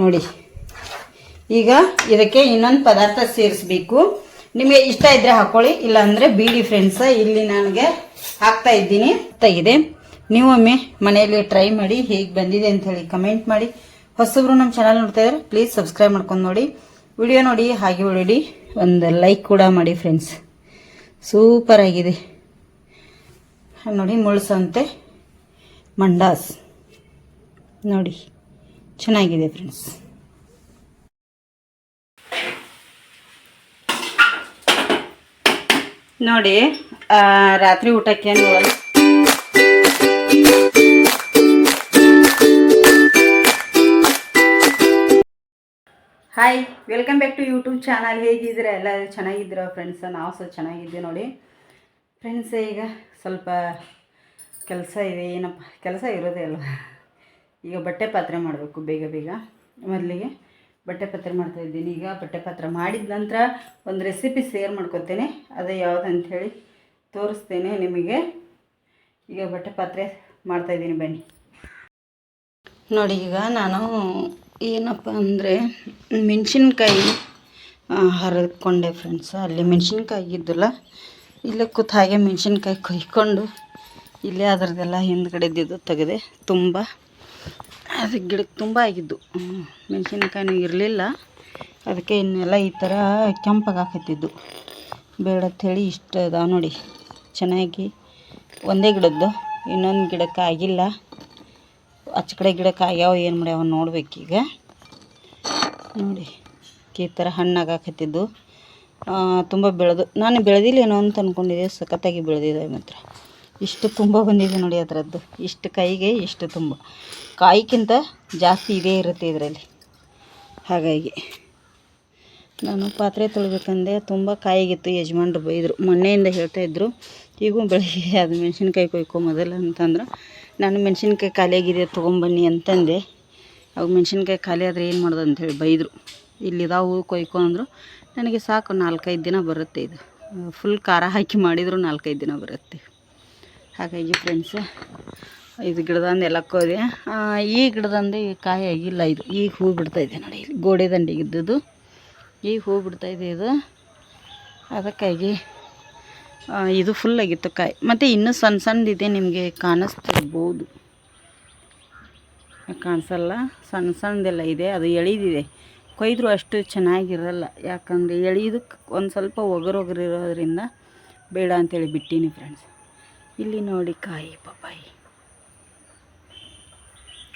ನೋಡಿ. ಈಗ ಇದಕ್ಕೆ ಇನ್ನೊಂದು ಪದಾರ್ಥ ಸೇರಿಸ್ಬೇಕು. ನಿಮಗೆ ಇಷ್ಟ ಇದ್ರೆ ಹಾಕೊಳ್ಳಿ ಇಲ್ಲ ಅಂದ್ರೆ ಬೀಡಿ ಫ್ರೆಂಡ್ಸ್ ಇಲ್ಲಿ ನನಗೆ ಹಾಕ್ತಾ ಇದ್ದೀನಿ. ತೆಗಿದೆ ನೀವೊಮ್ಮೆ ಮನೆಯಲ್ಲಿ ಟ್ರೈ ಮಾಡಿ ಹೇಗೆ ಬಂದಿದೆ ಅಂತ ಹೇಳಿ ಕಮೆಂಟ್ ಮಾಡಿ. ಹೊಸಬ್ರು ನಮ್ಮ ಚಾನಲ್ ನೋಡ್ತಾ ಇದ್ರೆ ಪ್ಲೀಸ್ ಸಬ್ಸ್ಕ್ರೈಬ್ ಮಾಡ್ಕೊಂಡು ನೋಡಿ. ವಿಡಿಯೋ ನೋಡಿ, ಹಾಗೆ ಹೊಡಿ ಒಂದು ಲೈಕ್ ಕೂಡ ಮಾಡಿ ಫ್ರೆಂಡ್ಸ್ ಸೂಪರ್ ಆಗಿದೆ. ನೋಡಿ ಮುಳ್ಸಂತೆ. ಮಂಡಾಸ್. ನೋಡಿ. ಚೆನ್ನಾಗಿದೆ ಫ್ರೆಂಡ್ಸ್ ನೋಡಿ ರಾತ್ರಿ ಊಟಕ್ಕೆ hi welcome back to YouTube channel ಹೇಗಿದ್ರೆ ಎಲ್ಲ ಚೆನ್ನಾಗಿದ್ದೀರಾ ಫ್ರೆಂಡ್ಸ್ ನಾವು ಸಹ ಚೆನ್ನಾಗಿದ್ದೀವಿ ನೋಡಿ. ಫ್ರೆಂಡ್ಸ್ ಈಗ ಸ್ವಲ್ಪ ಕೆಲಸ ಇದೆ. ಏನಪ್ಪ? ಕೆಲಸ ಇರೋದೇ ಅಲ್ವಾ? ಈಗ ಬಟ್ಟೆ ಪಾತ್ರೆ ಮಾಡಬೇಕು ಬೇಗ ಬೇಗ. ಮೊದಲಿಗೆ ಬಟ್ಟೆ ಪಾತ್ರೆ ಮಾಡ್ತಾ ಇದ್ದೀನಿ. ಈಗ ಬಟ್ಟೆ ಪಾತ್ರೆ ಮಾಡಿದ ನಂತರ ಒಂದು ರೆಸಿಪಿ ಶೇರ್ ಮಾಡ್ಕೊತೇನೆ. ಅದು ಯಾವ್ದು ಹೇಳಿ ತೋರಿಸ್ತೇನೆ ನಿಮಗೆ. ಈಗ ಬಟ್ಟೆ ಪಾತ್ರೆ ಮಾಡ್ತಾಯಿದ್ದೀನಿ ಬನ್ನಿ. ನೋಡಿ ಈಗ ನಾನು ಏನಪ್ಪ ಅಂದರೆ ಮೆಣಸಿನ್ಕಾಯಿ ಹರಿದ್ಕೊಂಡೆ ಫ್ರೆಂಡ್ಸ್ ಅಲ್ಲಿ ಮೆಣಸಿನ್ಕಾಯಿ ಇದ್ದಿಲ್ಲ ಇಲ್ಲೇ ಕೂತ ಹಾಗೆ ಮೆಣಸಿನ್ಕಾಯಿ ಕೊಯ್ಕೊಂಡು ಇಲ್ಲೇ ಅದರದ್ದೆಲ್ಲ ಹಿಂದ್ಗಡೆದಿದ್ದು ತೆಗೆದೆ. ತುಂಬ ಅದು ಗಿಡಕ್ಕೆ ತುಂಬ ಆಗಿದ್ದು. ಮೆಣಸಿನ್ಕಾಯಿನೂ ಇರಲಿಲ್ಲ. ಅದಕ್ಕೆ ಇನ್ನೆಲ್ಲ ಈ ಥರ ಬೇಡ ಹೇಳಿ ಇಷ್ಟು ಅದಾವೆ ನೋಡಿ. ಚೆನ್ನಾಗಿ ಒಂದೇ ಗಿಡದ್ದು. ಇನ್ನೊಂದು ಗಿಡಕ್ಕೆ ಆಗಿಲ್ಲ. ಆಚೆ ಕಡೆ ಗಿಡಕ್ಕೆ ಆಗ್ಯಾವ, ಏನು ಮಾಡ್ಯಾವ ಈಗ. ನೋಡಿ, ಈ ಥರ ಹಣ್ಣಾಗಾಕತ್ತಿದ್ದು ತುಂಬ ಬೆಳೆದು. ನಾನು ಬೆಳೆದಿಲ್ಲೇನೋ ಅಂತ ಅಂದ್ಕೊಂಡಿದ್ದೆ ಸಖತ್ತಾಗಿ ಬೆಳೆದಿದೆ ಮಾತ್ರ. ಇಷ್ಟು ತುಂಬ ಬಂದಿದೆ ನೋಡಿ ಅದರದ್ದು. ಇಷ್ಟು ಕೈಗೆ, ಇಷ್ಟು ತುಂಬ. ಕಾಯಿಗಿಂತ ಜಾಸ್ತಿ ಇದೇ ಇರುತ್ತೆ ಇದರಲ್ಲಿ. ಹಾಗಾಗಿ ನಾನು ಪಾತ್ರೆ ತೊಳಿಬೇಕಂದೆ ತುಂಬ ಕಾಯಿಗಿತ್ತು ಯಜಮಾನ್ರು ಬೈದರು. ಮೊನ್ನೆಯಿಂದ ಹೇಳ್ತಾಯಿದ್ರು ಈಗೂ ಬೆಳಗ್ಗೆ ಅದು ಮೆಣಸಿನ್ಕಾಯಿ ಕೊಯ್ಕೊ ಮೊದಲು ಅಂತಂದ್ರೆ. ನಾನು ಮೆಣಸಿನ್ಕಾಯಿ ಖಾಲಿಯಾಗಿದೆ, ತೊಗೊಂಬನ್ನಿ ಅಂತಂದೆ. ಅವು ಮೆಣಸಿನ್ಕಾಯಿ ಖಾಲಿ ಆದರೆ ಏನು ಮಾಡೋದು ಅಂಥೇಳಿ ಬೈದರು. ಇಲ್ಲಿದಾವು ಕೊಯ್ಕೊ ಅಂದರು. ನನಗೆ ಸಾಕು, ನಾಲ್ಕೈದು ದಿನ ಬರುತ್ತೆ ಇದು. ಫುಲ್ ಖಾರ ಹಾಕಿ ಮಾಡಿದರೂ ನಾಲ್ಕೈದು ದಿನ ಬರುತ್ತೆ. ಹಾಗಾಗಿ ಫ್ರೆಂಡ್ಸ್ ಇದು ಗಿಡದಂದು ಎಲ್ಲ ಕೋದೆ ಈ ಗಿಡದಂದು ಈ ಕಾಯಿ ಆಗಿಲ್ಲ ಇದು. ಈಗ ಹೂ ಇದೆ ನೋಡಿ ಇಲ್ಲಿ. ಗೋಡೆ ದಂಡಿಗೆ ಇದ್ದದ್ದು. ಈಗ ಹೂ ಇದೆ ಇದು. ಅದಕ್ಕಾಗಿ ಇದು ಫುಲ್ ಆಗಿತ್ತು ಕಾಯಿ. ಮತ್ತು ಇನ್ನೂ ಸಣ್ಣ ಸಣ್ಣದಿದೆ ನಿಮಗೆ ಕಾಣಿಸ್ತಿರ್ಬೋದು. ಕಾಣಿಸಲ್ಲ. ಸಣ್ಣ ಸಣ್ಣದೆಲ್ಲ ಇದೆ. ಅದು ಎಳಿದಿದೆ. ಕೊಯ್ದರೂ ಅಷ್ಟು ಚೆನ್ನಾಗಿರಲ್ಲ. ಯಾಕಂದರೆ ಎಳಿದಕ್ಕೆ ಒಂದು ಸ್ವಲ್ಪ ಒಗರು ಒಗರು ಇರೋದ್ರಿಂದ ಬೇಡ ಅಂತೇಳಿ ಬಿಟ್ಟೀನಿ ಫ್ರೆಂಡ್ಸ್ ಇಲ್ಲಿ ನೋಡಿ ಕಾಯಿ ಪಪ್ಪಾಯಿ.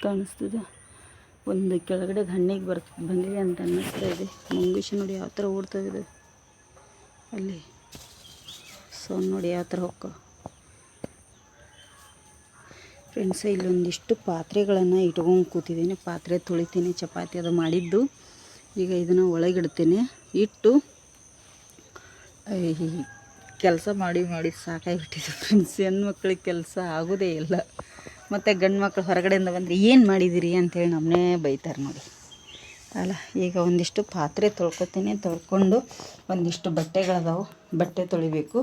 ಕಾಣಿಸ್ತದ. ಒಂದು ಕೆಳಗಡೆ ಹಣ್ಣಿಗೆ ಬರ್, ಬಂದಿದೆ ಅಂತ ಅನ್ನಿಸ್ತಾ ಇದೆ. ಮುಂಗುಷಿ ನೋಡಿ ಯಾವ ಥರ ಓಡ್ತಾಯಿದೆ ಅಲ್ಲಿ ಸೊ ನೋಡಿ ಯಾವ ಥರ ಹೊಕ್ಕ. ಫ್ರೆಂಡ್ಸ್ ಇಲ್ಲೊಂದಿಷ್ಟು ಪಾತ್ರೆಗಳನ್ನು ಇಟ್ಕೊಂಡು ಕೂತಿದ್ದೀನಿ. ಪಾತ್ರೆ ತೊಳಿತೀನಿ, ಚಪಾತಿ ಅದು ಮಾಡಿದ್ದು. ಈಗ ಇದನ್ನು ಒಳಗಿಡ್ತೀನಿ. ಇಟ್ಟು ಕೆಲಸ ಮಾಡಿ ಮಾಡಿ ಸಾಕಾಗಿಬಿಟ್ಟಿದೆ ಫ್ರೆಂಡ್ಸ್ ಹೆಣ್ಮಕ್ಳಿಗೆ ಕೆಲಸ ಆಗೋದೇ ಇಲ್ಲ. ಮತ್ತು ಗಂಡು ಮಕ್ಳು ಹೊರಗಡೆಯಿಂದ ಬಂದರೆ ಏನು ಮಾಡಿದಿರಿ ಅಂತೇಳಿ ನಮ್ಮನ್ನೇ ಬೈತಾರೆ ನೋಡಿ. ಅಲ್ಲ, ಈಗ ಒಂದಿಷ್ಟು ಪಾತ್ರೆ ತೊಳ್ಕೊತೀನಿ. ತೊಳ್ಕೊಂಡು ಒಂದಿಷ್ಟು ಬಟ್ಟೆಗಳದಾವು. ಬಟ್ಟೆ ತೊಳಿಬೇಕು.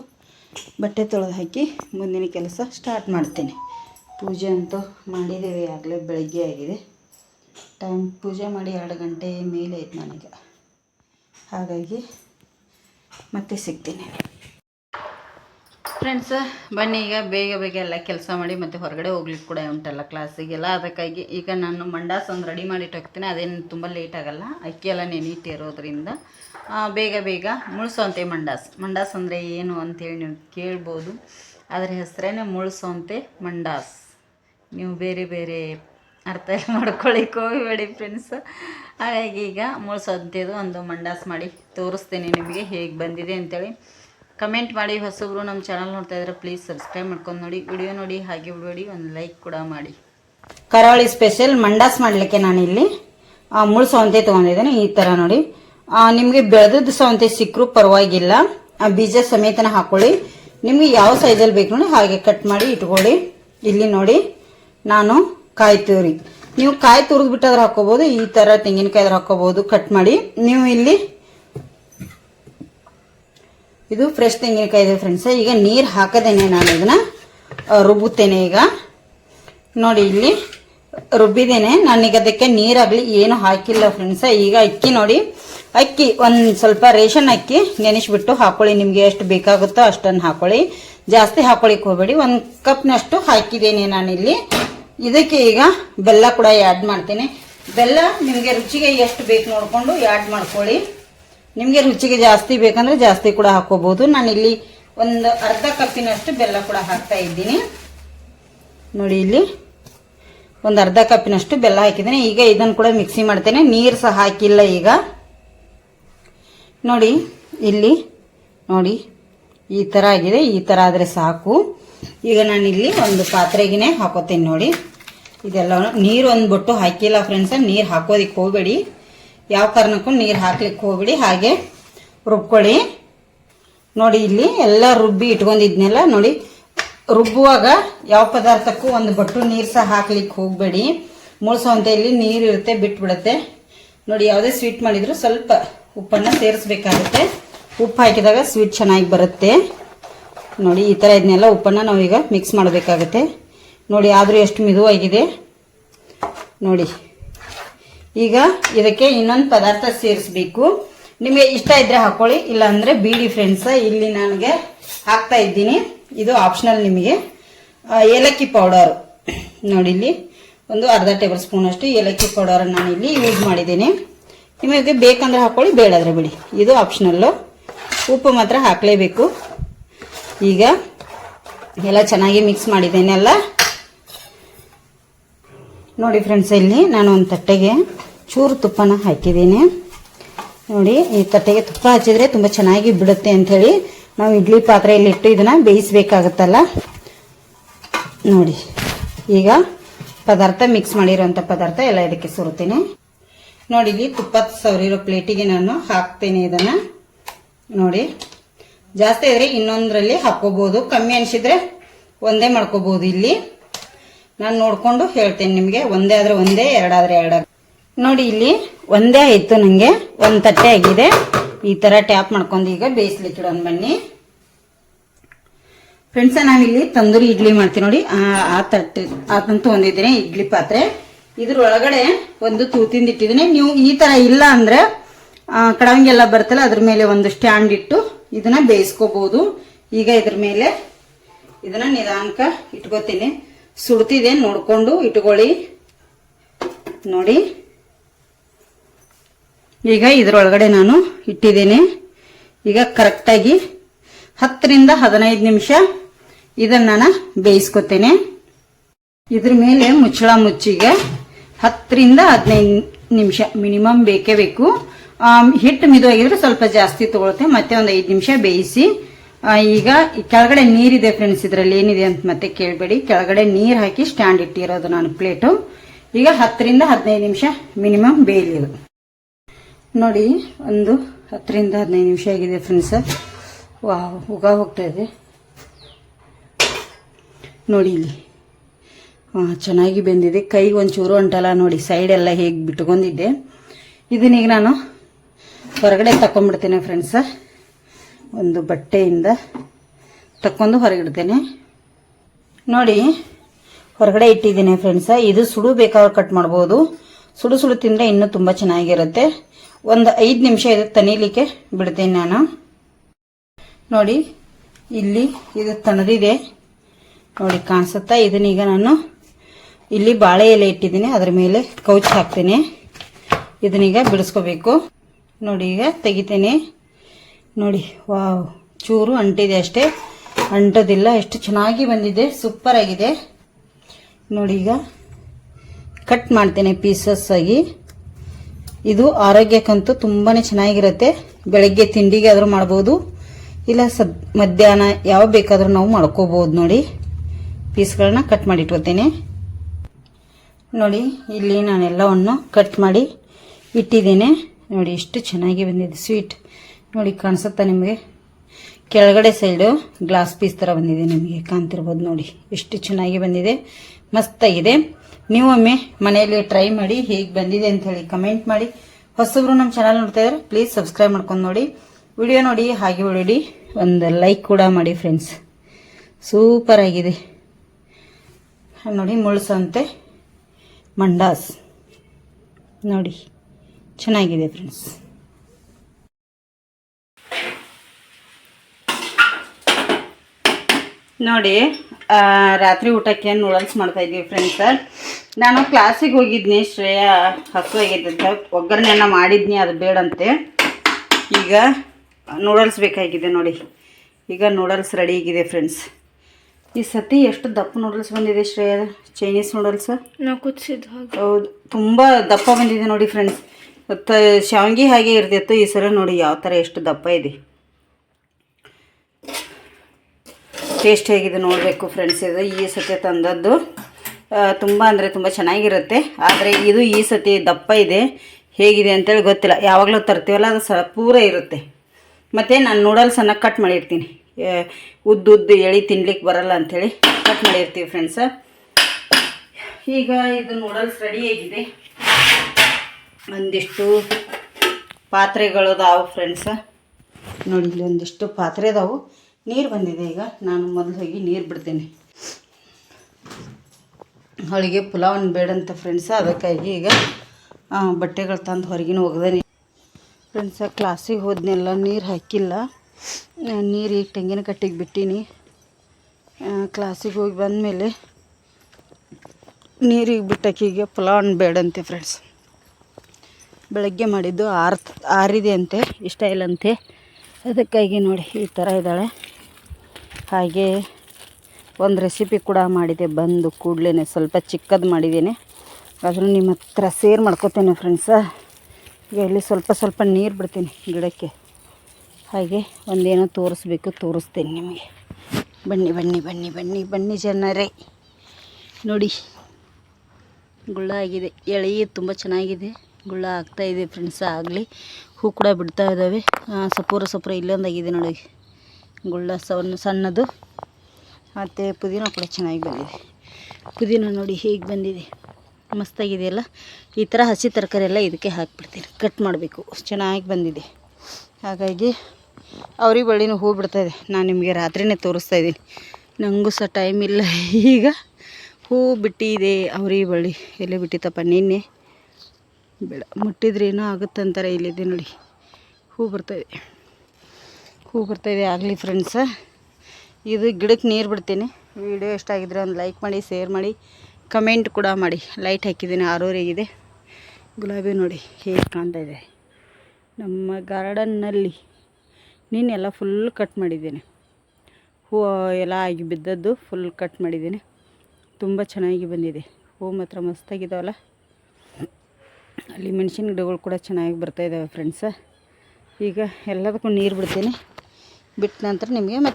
ಬಟ್ಟೆ ತೊಳೆದು ಹಾಕಿ ಮುಂದಿನ ಕೆಲಸ ಸ್ಟಾರ್ಟ್ ಮಾಡ್ತೀನಿ. ಪೂಜೆ ಅಂತೂ ಮಾಡಿದ್ದೇವೆ. ಆಗಲೇ ಬೆಳಗ್ಗೆ ಆಗಿದೆ. ಟೈಮ್ ಪೂಜೆ ಮಾಡಿ ಎರಡು ಗಂಟೆ ಮೇಲೆ ಆಯ್ತು ನನಗೆ. ಹಾಗಾಗಿ ಮತ್ತೆ ಸಿಗ್ತೀನಿ. ಫ್ರೆಂಡ್ಸ್ ಬನ್ನಿ ಈಗ ಬೇಗ ಬೇಗ ಎಲ್ಲ ಕೆಲಸ ಮಾಡಿ ಮತ್ತು ಹೊರಗಡೆ ಹೋಗ್ಲಿಕ್ಕೆ ಕೂಡ ಉಂಟಲ್ಲ ಕ್ಲಾಸಿಗೆಲ್ಲ ಅದಕ್ಕಾಗಿ ಈಗ ನಾನು ಮಂಡಾಸ್ ಒಂದು ರೆಡಿ ಮಾಡಿಟ್ಟು ಹೋಗ್ತೀನಿ. ಅದೇನು ತುಂಬ ಲೇಟ್ ಆಗಲ್ಲ. ಅಕ್ಕಿ ಎಲ್ಲ ನೆನೀಟಿರೋದ್ರಿಂದ ಬೇಗ ಬೇಗ ಮುಳ್ಸೋಂತೆ ಮಂಡಾಸ್. ಮಂಡಾಸ್ ಅಂದರೆ ಏನು ಅಂತೇಳಿ ನೀವು ಕೇಳ್ಬೋದು. ಅದರ ಹೆಸರೇ ಮುಳ್ಸೋಂತೆ ಮಂಡಾಸ್. ನೀವು ಬೇರೆ ಬೇರೆ ಅರ್ಥ ಮಾಡ್ಕೊಳ್ಳಿಕ್ಕೆ ಹೋಗಬೇಡಿ ಫ್ರೆಂಡ್ಸ್ ಹಾಗಾಗಿ ಈಗ ಮುಳ್ಸೋಂಥದ್ದು ಒಂದು ಮಂಡಾಸ್ ಮಾಡಿ ತೋರಿಸ್ತೀನಿ ನಿಮಗೆ ಹೇಗೆ ಬಂದಿದೆ ಅಂತೇಳಿ. ಕಮೆಂಟ್ ಮಾಡಿ ಹೊಸಬ್ರು ನಮ್ಮ ಚಾನಲ್ ನೋಡ್ತಾ ಇದ್ರೆ ಪ್ಲೀಸ್ ಸಬ್ಸ್ಕ್ರೈಬ್ ಮಾಡ್ಕೊಂಡು ನೋಡಿ. ವಿಡಿಯೋ ನೋಡಿ ಹಾಗೆ ಬಿಡಬೇಡಿ. ಒಂದು ಲೈಕ್ ಕೂಡ ಮಾಡಿ. ಕರಾವಳಿ ಸ್ಪೆಷಲ್ ಮಂಡಾಸ್ ಮಾಡಲಿಕ್ಕೆ ನಾನಿಲ್ಲಿ. ಮುಳ್ಳು ಸೌಂತೆ ತೊಗೊಂಡಿದ್ದೇನೆ ಈ ಥರ ನೋಡಿ. ನಿಮಗೆ ಬೆಳೆದದ್ದು ಸೌಂತೆ ಸಿಕ್ಕರೂ ಪರವಾಗಿಲ್ಲ. ಆ, ಬೀಜ ಸಮೇತನ ಹಾಕೊಳ್ಳಿ. ನಿಮಗೆ ಯಾವ ಸೈಜಲ್ಲಿ ಬೇಕು ನೋಡಿ ಹಾಗೆ ಕಟ್ ಮಾಡಿ ಇಟ್ಕೊಳ್ಳಿ. ಇಲ್ಲಿ ನೋಡಿ ನಾನು ಕಾಯಿ ತುರಿ. ನೀವು ಕಾಯಿ ತುರಿದ್ಬಿಟ್ಟಾದ್ರೆ ಬಿಟ್ಟಾದ್ರೆ ಹಾಕೋಬಹುದು ಈ ಥರ ತೆಂಗಿನಕಾಯಿ ಹಾಕೋಬೋದು ಕಟ್ ಮಾಡಿ. ನೀವು ಇಲ್ಲಿ ಇದು ಫ್ರೆಶ್ ತೆಂಗಿನಕಾಯಿ ಇದೆ ಫ್ರೆಂಡ್ಸ್ ಈಗ ನೀರು ಹಾಕದೇನೆ ನಾನು ಇದನ್ನ ರುಬ್ಬುತ್ತೇನೆ ಈಗ. ನೋಡಿ ಇಲ್ಲಿ, ರುಬ್ಬಿದ್ದೇನೆ. ನಾನೀಗ ಅದಕ್ಕೆ ನೀರಾಗಲಿ ಏನು ಹಾಕಿಲ್ಲ ಫ್ರೆಂಡ್ಸ ಈಗ ಅಕ್ಕಿ ನೋಡಿ, ಅಕ್ಕಿ ಒಂದು ಸ್ವಲ್ಪ ರೇಷನ್ ಅಕ್ಕಿ ನೆನೆಸಿಬಿಟ್ಟು ಹಾಕೊಳ್ಳಿ. ನಿಮಗೆ ಎಷ್ಟು ಬೇಕಾಗುತ್ತೋ ಅಷ್ಟನ್ನು ಹಾಕೊಳ್ಳಿ. ಜಾಸ್ತಿ ಹಾಕೊಳ್ಳಿಕ್ಕೆ ಹೋಗಬೇಡಿ. ಒಂದು ಕಪ್ನಷ್ಟು ಹಾಕಿದ್ದೇನೆ ನಾನಿಲ್ಲಿ. ಇದಕ್ಕೆ ಈಗ ಬೆಲ್ಲ ಕೂಡ ಆ್ಯಡ್ ಮಾಡ್ತೀನಿ. ಬೆಲ್ಲ ನಿಮಗೆ ರುಚಿಗೆ ಎಷ್ಟು ಬೇಕು ನೋಡಿಕೊಂಡು ಆ್ಯಡ್ ಮಾಡ್ಕೊಳ್ಳಿ. ನಿಮಗೆ ರುಚಿಗೆ ಜಾಸ್ತಿ ಬೇಕಂದ್ರೆ ಜಾಸ್ತಿ ಕೂಡ ಹಾಕೋಬಹುದು. ನಾನಿಲ್ಲಿ ಒಂದು ಅರ್ಧ ಕಪ್ಪಿನಷ್ಟು ಬೆಲ್ಲ ಕೂಡ ಹಾಕ್ತಾ ಇದ್ದೀನಿ. ನೋಡಿ ಇಲ್ಲಿ ಒಂದು ಅರ್ಧ ಕಪ್ಪಿನಷ್ಟು ಬೆಲ್ಲ ಹಾಕಿದ್ದೀನಿ. ಈಗ ಇದನ್ನು ಕೂಡ ಮಿಕ್ಸಿ ಮಾಡ್ತೇನೆ. ನೀರು ಸಹ ಹಾಕಿಲ್ಲ ಈಗ. ನೋಡಿ ಇಲ್ಲಿ, ನೋಡಿ ಈ ಥರ ಆಗಿದೆ. ಈ ಥರ ಆದರೆ ಸಾಕು. ಈಗ ನಾನಿಲ್ಲಿ ಒಂದು ಪಾತ್ರೆಗೆ ಹಾಕೋತೀನಿ ನೋಡಿ. ಇದೆಲ್ಲ ನೀರು ಒಂದು ಬೊಟ್ಟು ಹಾಕಿಲ್ಲ ಫ್ರೆಂಡ್ಸ ನೀರು ಹಾಕೋದಿಕ್ಕೆ ಹೋಗಬೇಡಿ. ಯಾವ ಕಾರಣಕ್ಕೂ ನೀರು ಹಾಕ್ಲಿಕ್ಕೆ ಹೋಗ್ಬಿಡಿ, ಹಾಗೆ ರುಬ್ಕೊಳ್ಳಿ. ನೋಡಿ, ಇಲ್ಲಿ ಎಲ್ಲ ರುಬ್ಬಿ ಇಟ್ಕೊಂಡಿದ್ನೆಲ್ಲ, ನೋಡಿ, ರುಬ್ಬುವಾಗ ಯಾವ ಪದಾರ್ಥಕ್ಕೂ ಒಂದು ಬಟ್ಟು ನೀರು ಸಹ ಹಾಕ್ಲಿಕ್ಕೆ ಹೋಗಬೇಡಿ. ಇಲ್ಲಿ ನೀರು ಇರುತ್ತೆ, ಬಿಟ್ಬಿಡುತ್ತೆ. ನೋಡಿ, ಯಾವುದೇ ಸ್ವೀಟ್ ಮಾಡಿದ್ರು ಸ್ವಲ್ಪ ಉಪ್ಪನ್ನು ಸೇರಿಸ್ಬೇಕಾಗುತ್ತೆ. ಉಪ್ಪು ಹಾಕಿದಾಗ ಸ್ವೀಟ್ ಚೆನ್ನಾಗಿ ಬರುತ್ತೆ. ನೋಡಿ, ಈ ಥರ ಇದನ್ನೆಲ್ಲ ಉಪ್ಪನ್ನು ನಾವೀಗ ಮಿಕ್ಸ್ ಮಾಡಬೇಕಾಗುತ್ತೆ. ನೋಡಿ, ಆದರೂ ಎಷ್ಟು ಮಿದುವಾಗಿದೆ. ನೋಡಿ. ಈಗ ಇದಕ್ಕೆ ಇನ್ನೊಂದು ಪದಾರ್ಥ ಸೇರಿಸ್ಬೇಕು. ನಿಮಗೆ ಇಷ್ಟ ಇದ್ರೆ ಹಾಕೊಳ್ಳಿ ಇಲ್ಲ ಅಂದ್ರೆ ಬಿಡಿ ಫ್ರೆಂಡ್ಸ್, ಇಲ್ಲಿ ನನಗೆ ಹಾಕ್ತಾ ಇದ್ದೀನಿ. ಇದು ಆಪ್ಷನಲ್ ನಿಮಗೆ. ಏಲಕ್ಕಿ ಪೌಡರ್ ನೋಡಿ ಇಲ್ಲಿ, ಒಂದು ಅರ್ಧ ಟೇಬಲ್ ಸ್ಪೂನ್ ಅಷ್ಟು ಏಲಕ್ಕಿ ಪೌಡರ್ ನಾನು ಇಲ್ಲಿ ಯೂಸ್ ಮಾಡಿದ್ದೀನಿ. ನಿಮಗೆ ಬೇಕಂದ್ರೆ ಹಾಕೊಳ್ಳಿ, ಬೇಡಾದ್ರೆ ಬಿಡಿ. ಇದು ಆಪ್ಷನಲ್ಲು ಉಪ್ಪು ಮಾತ್ರ ಹಾಕಲೇಬೇಕು. ಈಗ, ಎಲ್ಲ ಚೆನ್ನಾಗಿ ಮಿಕ್ಸ್ ಮಾಡಿದ್ದೇನೆಲ್ಲ ನೋಡಿ ಫ್ರೆಂಡ್ಸ್ ಇಲ್ಲಿ ನಾನು ಒಂದು ತಟ್ಟೆಗೆ ಚೂರು ತುಪ್ಪನ ಹಾಕಿದ್ದೀನಿ. ನೋಡಿ, ಈ ತಟ್ಟೆಗೆ ತುಪ್ಪ ಹಚ್ಚಿದ್ರೆ ತುಂಬ ಚೆನ್ನಾಗಿ ಬಿಡುತ್ತೆ ಅಂಥೇಳಿ ನಾವು ಇಡ್ಲಿ ಪಾತ್ರೆಯಲ್ಲಿ ಇಟ್ಟು ಇದನ್ನು ಬೇಯಿಸಬೇಕಾಗತ್ತಲ್ಲ? ನೋಡಿ, ಈಗ ಪದಾರ್ಥ ಮಿಕ್ಸ್ ಮಾಡಿರೋಂಥ ಪದಾರ್ಥ ಎಲ್ಲ ಇದಕ್ಕೆ ಸುರುತ್ತೇನೆ. ನೋಡಿ, ಇಲ್ಲಿ ತುಪ್ಪ ಸವರಿರೋ ಪ್ಲೇಟಿಗೆ ನಾನು ಹಾಕ್ತೇನೆ ಇದನ್ನು. ನೋಡಿ, ಜಾಸ್ತಿ ಇದ್ರೆ ಇನ್ನೊಂದರಲ್ಲಿ ಹಾಕೋಬಹುದು ಕಮ್ಮಿ ಅನಿಸಿದ್ರೆ ಒಂದೇ ಮಾಡ್ಕೋಬಹುದು ಇಲ್ಲಿ. ನಾನು ನೋಡ್ಕೊಂಡು ಹೇಳ್ತೇನೆ ನಿಮಗೆ. ಒಂದೇ ಆದ್ರೆ ಒಂದೇ, ಎರಡಾದ್ರೆ ಎರಡ. ನೋಡಿ ಇಲ್ಲಿ ಒಂದೇ ಆಯಿತು ನನಗೆ ಒಂದು ತಟ್ಟೆ ಆಗಿದೆ. ಈ ಥರ ಟ್ಯಾಪ್ ಮಾಡ್ಕೊಂಡು ಈಗ ಬೇಯಿಸ್ಲಿಕ್ಕೆ ಇಡೋಣ ಬನ್ನಿ ಫ್ರೆಂಡ್ಸ ನಾವಿಲ್ಲಿ ತಂದೂರಿ ಇಡ್ಲಿ ಮಾಡ್ತೀವಿ ನೋಡಿ. ಆ ತಟ್ಟೆ ಅದಂತೂ ಒಂದಿದ್ದೀನಿ, ಇಡ್ಲಿ ಪಾತ್ರೆ. ಇದ್ರ ಒಳಗಡೆ ಒಂದು ತೂತಿಂದ ಇಟ್ಟಿದ್ದೀನಿ. ನೀವು ಈ ತರ ಇಲ್ಲ ಅಂದ್ರೆ ಕಡವಂಗೆಲ್ಲ ಬರ್ತಲ್ಲ, ಅದ್ರ ಮೇಲೆ ಒಂದು ಸ್ಟ್ಯಾಂಡ್ ಇಟ್ಟು ಇದನ್ನ ಬೇಯಿಸ್ಕೋಬಹುದು. ಈಗ ಇದ್ರ ಮೇಲೆ ಇದನ್ನ ನಿಧಾನಕ ಇಟ್ಕೋತೀನಿ. ಸುಡ್ತಿದೆ ನೋಡ್ಕೊಂಡು ಇಟ್ಕೊಳ್ಳಿ. ನೋಡಿ. ಈಗ ಇದರೊಳಗಡೆ ನಾನು ಇಟ್ಟಿದ್ದೇನೆ. ಈಗ ಕರೆಕ್ಟಾಗಿ ಹತ್ತರಿಂದ ಹದಿನೈದು ನಿಮಿಷ ಇದನ್ನ ನಾನು ಬೇಯಿಸ್ಕೊತೇನೆ. ಇದ್ರ ಮೇಲೆ ಮುಚ್ಚಳ ಮುಚ್ಚಿಗೆ ಹತ್ತರಿಂದ ಹದಿನೈದು ನಿಮಿಷ ಮಿನಿಮಮ್ ಬೇಕೇ ಬೇಕು. ಹಿಟ್ಟು ಮಿದುವಾಗಿದ್ರೆ ಸ್ವಲ್ಪ ಜಾಸ್ತಿ ತಗೊಳುತ್ತೆ. ಮತ್ತೆ ಒಂದು ಐದು ನಿಮಿಷ ಬೇಯಿಸಿ ಈಗ ಕೆಳಗಡೆ ನೀರಿದೆ ಫ್ರೆಂಡ್ಸ್ ಇದರಲ್ಲಿ ಏನಿದೆ ಅಂತ ಮತ್ತೆ ಕೇಳಬೇಡಿ. ಕೆಳಗಡೆ ನೀರು ಹಾಕಿ ಸ್ಟ್ಯಾಂಡ್ ಇಟ್ಟಿರೋದು ನಾನು ಪ್ಲೇಟು ಈಗ ಹತ್ತರಿಂದ ಹದಿನೈದು ನಿಮಿಷ ಮಿನಿಮಮ್ ಬೇಯಲಿದು. ನೋಡಿ, ಒಂದು ಹತ್ತರಿಂದ ಹದಿನೈದು ನಿಮಿಷ ಆಗಿದೆ ಫ್ರೆಂಡ್ಸ್ ವಾ ಉಗ ಹೋಗ್ತಾ ಇದೆ. ನೋಡಿ ಇಲ್ಲಿ. ಚೆನ್ನಾಗಿ ಬೆಂದಿದೆ. ಕೈಗೆ ಒಂಚೂರು ಅಂಟಲ್ಲ ನೋಡಿ ಸೈಡ್ ಎಲ್ಲ ಹೇಗೆ ಬಿಟ್ಕೊಂಡಿದ್ದೆ. ಇದನ್ನೀಗ ನಾನು ಹೊರಗಡೆ ತಕೊಂಡ್ಬಿಡ್ತೇನೆ ಫ್ರೆಂಡ್ಸ ಒಂದು ಬಟ್ಟೆಯಿಂದ ತಕ್ಕೊಂಡು ಹೊರಗಿಡ್ತೇನೆ. ನೋಡಿ, ಹೊರಗಡೆ ಇಟ್ಟಿದ್ದೀನಿ ಫ್ರೆಂಡ್ಸ ಇದು ಸುಡು ಬೇಕಾದ್ರೆ ಕಟ್ ಮಾಡ್ಬೋದು. ಸುಡು ಸುಡು ತಿಂದರೆ ಇನ್ನೂ ತುಂಬ ಚೆನ್ನಾಗಿರುತ್ತೆ. ಒಂದು ಐದು ನಿಮಿಷ ಇದು ತನೀಲಿಕ್ಕೆ ಬಿಡ್ತೀನಿ ನಾನು. ನೋಡಿ, ಇಲ್ಲಿ ಇದು ತಣದಿದೆ ನೋಡಿ, ಕಾಣಿಸುತ್ತಾ? ಇದನ್ನೀಗ ನಾನು ಇಲ್ಲಿ ಬಾಳೆ ಎಲೆ ಇಟ್ಟಿದ್ದೀನಿ. ಅದ್ರ ಮೇಲೆ ಕೌಚ್ ಹಾಕ್ತೀನಿ. ಇದನ್ನೀಗ ಬಿಡಿಸ್ಕೋಬೇಕು. ನೋಡಿ, ಈಗ ತೆಗಿತೇನೆ. ನೋಡಿ, ವಾವ್. ಚೂರು ಅಂಟಿದೆ ಅಷ್ಟೇ. ಅಂಟೋದಿಲ್ಲ, ಎಷ್ಟು ಚೆನ್ನಾಗಿ ಬಂದಿದೆ ಸೂಪರ್ ಆಗಿದೆ. ನೋಡಿ ಈಗ ಕಟ್ ಮಾಡ್ತೇನೆ ಪೀಸಸ್ ಆಗಿ. ಇದು ಆರೋಗ್ಯಕ್ಕಂತೂ ತುಂಬಾ ಚೆನ್ನಾಗಿರುತ್ತೆ. ಬೆಳಗ್ಗೆ ತಿಂಡಿಗೆ ಆದರೂ ಮಾಡ್ಬೋದು. ಇಲ್ಲ, ಸದ್, ಮಧ್ಯಾಹ್ನ ಯಾವ ಬೇಕಾದರೂ ನಾವು ಮಾಡ್ಕೋಬೋದು ನೋಡಿ. ಪೀಸ್ಗಳನ್ನ ಕಟ್ ಮಾಡಿ ಇಟ್ಕೋತೇನೆ ನೋಡಿ, ಇಲ್ಲಿ ನಾನೆಲ್ಲವನ್ನು ಕಟ್ ಮಾಡಿ ಇಟ್ಟಿದ್ದೇನೆ. ನೋಡಿ, ಎಷ್ಟು ಚೆನ್ನಾಗಿ ಬಂದಿದೆ ಸ್ವೀಟ್ ನೋಡಿ, ಕಾಣಿಸುತ್ತಾ ನಿಮಗೆ? ಕೆಳಗಡೆ ಸೈಡು ಗ್ಲಾಸ್ ಪೀಸ್ ಥರ ಬಂದಿದೆ ನಿಮಗೆ, ಕಾಣ್ತಿರ್ಬೋದು ನೋಡಿ. ಎಷ್ಟು ಚೆನ್ನಾಗಿ ಬಂದಿದೆ, ಮಸ್ತಾಗಿದೆ. ನೀವೊಮ್ಮೆ ಮನೆಯಲ್ಲಿ ಟ್ರೈ ಮಾಡಿ ಹೇಗೆ ಬಂದಿದೆ ಅಂತ ಹೇಳಿ ಕಮೆಂಟ್ ಮಾಡಿ. ಹೊಸಬ್ರು ನಮ್ಮ ಚಾನಲ್ ನೋಡ್ತಾ ಇದ್ದಾರೆ ಪ್ಲೀಸ್ ಸಬ್ಸ್ಕ್ರೈಬ್ ಮಾಡ್ಕೊಂಡು ನೋಡಿ. ವಿಡಿಯೋ ನೋಡಿ, ಹಾಗೆ ಹೊಡಿ ಒಂದು ಲೈಕ್ ಕೂಡ ಮಾಡಿ ಫ್ರೆಂಡ್ಸ್ ಸೂಪರ್ ಆಗಿದೆ. ನೋಡಿ, ಮುಳ್ಸಂತೆ. ಮಂಡಾಸ್. ನೋಡಿ, ಚೆನ್ನಾಗಿದೆ ಫ್ರೆಂಡ್ಸ್ ನೋಡಿ ರಾತ್ರಿ ಊಟಕ್ಕೆ ನೂಡಲ್ಸ್ ಮಾಡ್ತಾ ಇದ್ದೀವಿ ಫ್ರೆಂಡ್ಸ್ ನಾನು ಕ್ಲಾಸಿಗೆ ಹೋಗಿದ್ನಿ ಶ್ರೇಯಾ ಹಸು ಆಗಿದ್ದಂತೆ. ಒಗ್ಗರಣೆನ ಮಾಡಿದ್ನಿ ಅದು ಬೇಡಂತೆ. ಈಗ ನೂಡಲ್ಸ್ ಬೇಕಾಗಿದೆ ನೋಡಿ. ಈಗ ನೂಡಲ್ಸ್ ರೆಡಿ ಆಗಿದೆ ಫ್ರೆಂಡ್ಸ್ ಈ ಸತಿ ಎಷ್ಟು ದಪ್ಪ ನೂಡಲ್ಸ್ ಬಂದಿದೆ ಶ್ರೇಯ? ಚೈನೀಸ್ ನೂಡಲ್ಸ್ ನಾವು ಕುದಿಸಿದ್ದು ಹೌದು ತುಂಬ ದಪ್ಪ ಬಂದಿದೆ ನೋಡಿ ಫ್ರೆಂಡ್ಸ್ ಮತ್ತು ಶಾವಿಗೆ ಹಾಗೆ ಇರ್ತಿತ್ತು ಈ ಸಲ ನೋಡಿ ಯಾವ ಥರ ಎಷ್ಟು ದಪ್ಪ ಇದೆ. ಟೇಸ್ಟ್ ಹೇಗಿದೆ ನೋಡಬೇಕು ಫ್ರೆಂಡ್ಸ್ ಇದು ಈ ಸತಿ ತಂದದ್ದು. ತುಂಬ ಅಂದರೆ ತುಂಬ ಚೆನ್ನಾಗಿರುತ್ತೆ. ಆದರೆ ಇದು ಈ ಸತಿ ದಪ್ಪ ಇದೆ. ಹೇಗಿದೆ ಅಂತೇಳಿ ಗೊತ್ತಿಲ್ಲ. ಯಾವಾಗಲೂ ತರ್ತೀವಲ್ಲ ಅದು ಸ ಪೂರ ಇರುತ್ತೆ. ಮತ್ತು ನಾನು ನೂಡಲ್ಸನ್ನು ಕಟ್ ಮಾಡಿರ್ತೀನಿ. ಆ, ಉದ್ದು ಉದ್ದು ಎಳಿ ತಿನ್ಲಿಕ್ಕೆ ಬರಲ್ಲ ಅಂಥೇಳಿ ಕಟ್ ಮಾಡಿರ್ತೀವಿ ಫ್ರೆಂಡ್ಸ ಈಗ ಇದು ನೂಡಲ್ಸ್ ರೆಡಿ ಆಗಿದೆ ಒಂದಿಷ್ಟು ಪಾತ್ರೆಗಳು ಅದಾವು ಫ್ರೆಂಡ್ಸ ನೋಡಿ ಒಂದಿಷ್ಟು ಪಾತ್ರೆ ಅದಾವು. ನೀರು ಬಂದಿದೆ ಈಗ. ನಾನು ಮೊದಲು ಹೋಗಿ ನೀರು ಬಿಡ್ತೇನೆ. ಅವಳಿಗೆ ಪುಲಾವನ್ ಬೇಡಂತ ಫ್ರೆಂಡ್ಸ ಅದಕ್ಕಾಗಿ ಈಗ ಬಟ್ಟೆಗಳು ತಂದು ಹೊರಗಿನ ಹೋಗ್ದೇನೆ ಫ್ರೆಂಡ್ಸ ಕ್ಲಾಸಿಗೆ ಹೋದ್ನೆಲ್ಲ ನೀರು ಹಾಕಿಲ್ಲ. ನೀರು ಈಗ ತೆಂಗಿನ ಕಟ್ಟಿಗೆ ಬಿಟ್ಟೀನಿ. ಕ್ಲಾಸಿಗೆ ಹೋಗಿ ಬಂದಮೇಲೆ ನೀರಿಗೆ ಬಿಟ್ಟಕ್ಕೀಗ ಪುಲಾವನ್ ಬೇಡಂತೆ ಫ್ರೆಂಡ್ಸ್ ಬೆಳಗ್ಗೆ ಮಾಡಿದ್ದು ಆರ್ ಆರಿದೆ ಅಂತೆ, ಇಷ್ಟ ಇಲ್ಲಂತೆ ಅದಕ್ಕಾಗಿ ನೋಡಿ ಈ ಥರ ಇದ್ದಾಳೆ. ಹಾಗೆ ಒಂದು ರೆಸಿಪಿ ಕೂಡ ಮಾಡಿದೆ. ಬಂದು ಕೂಡಲೇ ಸ್ವಲ್ಪ ಚಿಕ್ಕದು ಮಾಡಿದ್ದೇನೆ. ಆದರೂ ನಿಮ್ಮ ಹತ್ರ ಸೇರ್ ಮಾಡ್ಕೋತೇನೆ ಫ್ರೆಂಡ್ಸ ಈಗ ಇಲ್ಲಿ ಸ್ವಲ್ಪ ಸ್ವಲ್ಪ ನೀರು ಬಿಡ್ತೀನಿ ಗಿಡಕ್ಕೆ. ಹಾಗೆ ಒಂದೇನೋ ತೋರಿಸ್ಬೇಕು, ತೋರಿಸ್ತೇನೆ ನಿಮಗೆ. ಬನ್ನಿ ಬನ್ನಿ ಬನ್ನಿ ಬನ್ನಿ ಬನ್ನಿ ಜನರೇ. ನೋಡಿ, ಗುಳ್ಳ ಆಗಿದೆ. ಎಳೆ ತುಂಬ ಚೆನ್ನಾಗಿದೆ. ಗುಳ್ಳ ಆಗ್ತಾಯಿದೆ ಫ್ರೆಂಡ್ಸ್ ಆಗಲಿ. ಹೂ ಕೂಡ ಬಿಡ್ತಾ ಇದ್ದಾವೆ. ಸಪೂರ ಸಪೂರ, ಇಲ್ಲೊಂದಾಗಿದೆ ನೋಡಿ. ಗುಳ್ಳ ಸಣ್ಣ ಸಣ್ಣದು. ಮತ್ತು ಪುದೀನ ಕೂಡ ಚೆನ್ನಾಗಿ ಬಂದಿದೆ. ಪುದೀನ ನೋಡಿ ಹೇಗೆ ಬಂದಿದೆ. ಮಸ್ತಾಗಿದೆಯಲ್ಲ? ಈ ಥರ ಹಸಿ ತರಕಾರಿ ಎಲ್ಲ ಇದಕ್ಕೆ ಹಾಕಿಬಿಡ್ತೀನಿ. ಕಟ್ ಮಾಡಬೇಕು. ಚೆನ್ನಾಗಿ ಬಂದಿದೆ. ಹಾಗಾಗಿ ಅವ್ರಿಗೆ ಬಳ್ಳಿನೂ ಹೂ ಬಿಡ್ತಾಯಿದೆ ನಾನು ನಿಮಗೆ ರಾತ್ರಿನೇ ತೋರಿಸ್ತಾ ಇದ್ದೀನಿ. ನನಗೂ ಸಹ ಟೈಮ್ ಇಲ್ಲ. ಈಗ ಹೂ ಬಿಟ್ಟಿದೆ ಅವ್ರಿಗೆ ಬಳ್ಳಿ. ಎಲ್ಲೇ ಬಿಟ್ಟಿತ್ತಪ್ಪ ನಿನ್ನೆ. ಬೇಡ ಮುಟ್ಟಿದ್ರೆ ಏನೋ ಆಗುತ್ತಂತಾರೆ ಇಲ್ಲಿದೆ ನೋಡಿ. ಹೂ ಬರ್ತಾಯಿದೆ ಹೂ ಬರ್ತಾಯಿದೆ ಆಗಲಿ ಫ್ರೆಂಡ್ಸ ಇದು ಗಿಡಕ್ಕೆ ನೀರು ಬಿಡ್ತೀನಿ. ವಿಡಿಯೋ ಇಷ್ಟ ಆಗಿದ್ರೆ ಒಂದು ಲೈಕ್ ಮಾಡಿ ಶೇರ್ ಮಾಡಿ ಕಮೆಂಟ್ ಕೂಡ ಮಾಡಿ. ಲೈಟ್ ಹಾಕಿದ್ದೀನಿ ಆರೂವರೆಗಿದೆ ಗುಲಾಬಿ ನೋಡಿ ಹೇಗೆ ಕಾಣ್ತಾ ಇದೆ ನಮ್ಮ ಗಾರ್ಡನ್ನಲ್ಲಿ ನೀನೆಲ್ಲ ಫುಲ್ ಕಟ್ ಮಾಡಿದ್ದೀನಿ. ಹೂ ಎಲ್ಲ ಆಗಿ ಬಿದ್ದದ್ದು ಫುಲ್ ಕಟ್ ಮಾಡಿದ್ದೀನಿ. ತುಂಬ ಚೆನ್ನಾಗಿ ಬಂದಿದೆ. ಹೂ ಮಾತ್ರ ಮಸ್ತಾಗಿದ್ದಾವಲ್ಲ. ಅಲ್ಲಿ ಮೆಣಸಿನ ಗಿಡಗಳು ಕೂಡ ಚೆನ್ನಾಗಿ ಬರ್ತಾಯಿದ್ದಾವೆ ಫ್ರೆಂಡ್ಸ ಈಗ ಎಲ್ಲದಕ್ಕೂ ನೀರು ಬಿಡ್ತೀನಿ. ಬಿಟ್ಟ ನಂತರ ನಿಮಗೆ ಮತ್ತೆ